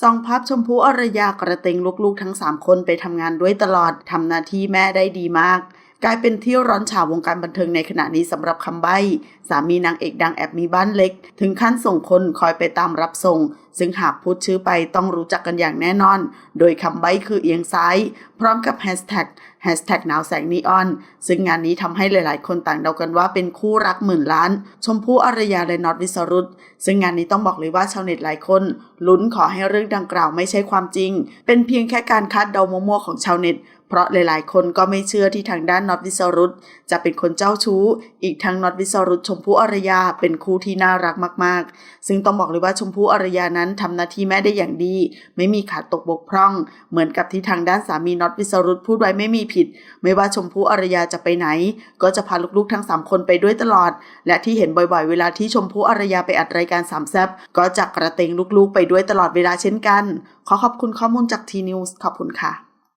ซองพับชมพูอรยากระเตงลูกๆทั้ง 3 คนไปทำงานด้วยตลอดทำหน้าที่แม่ได้ดีมาก กลายเป็นที่ร้อนฉาวงการบันเทิงในขณะนี้สำหรับคำใบ้ สามีนางเอกดังแอบมีบ้านเล็ก ถึงขั้นส่งคนคอยไปตามรับส่ง ซึ่งหากพูดชื่อไปต้องรู้จักกันอย่างแน่นอน โดยคำใบ้คือเอียงซ้าย พร้อมกับแฮชแท็กแฮชแท็กหนาวแสงนีออน ซึ่งงานนี้ทำให้หลายๆ คนต่างเดากันว่าเป็นคู่รักหมื่นล้าน ชมพู่อารยาและน็อตวิสรุตซึ่งงานนี้ต้องบอกเลยว่าชาวเน็ตหลายคนลุ้นขอให้เรื่องดังกล่าวไม่ใช่ความจริง เป็นเพียงแค่การคาดเดามั่วๆของชาวเน็ต เพราะหลายๆ คนก็ไม่เชื่อที่ทางด้านน็อตวิสรุตจะเป็นคนเจ้าชู้ อีกทั้งน็อตวิสรุตชมพู่อารยาเป็นคู่ที่น่ารักมาก ๆ ซึ่งต้องบอกเลยว่าชมพู่อารยานั้นทำหน้าที่แม่ได้อย่างดี ไม่มีขาดตกบกพร่อง เหมือนกับที่ทางด้านสามีน็อตวิสรุตพูดไว้ไม่มีผิด ไม่ว่าชมพู่อารยาจะไปไหน ก็จะพาลูกๆทั้ง3คนไปด้วยตลอด และที่เห็นบ่อยๆ เวลาที่ชมพู่อารยาไปอัดรายการสามแซบก็จะกระเตงลูกๆ ไปด้วยตลอดเวลาเช่นกัน ขอขอบคุณข้อมูลจากทีนิวส์ขอบคุณค่ะ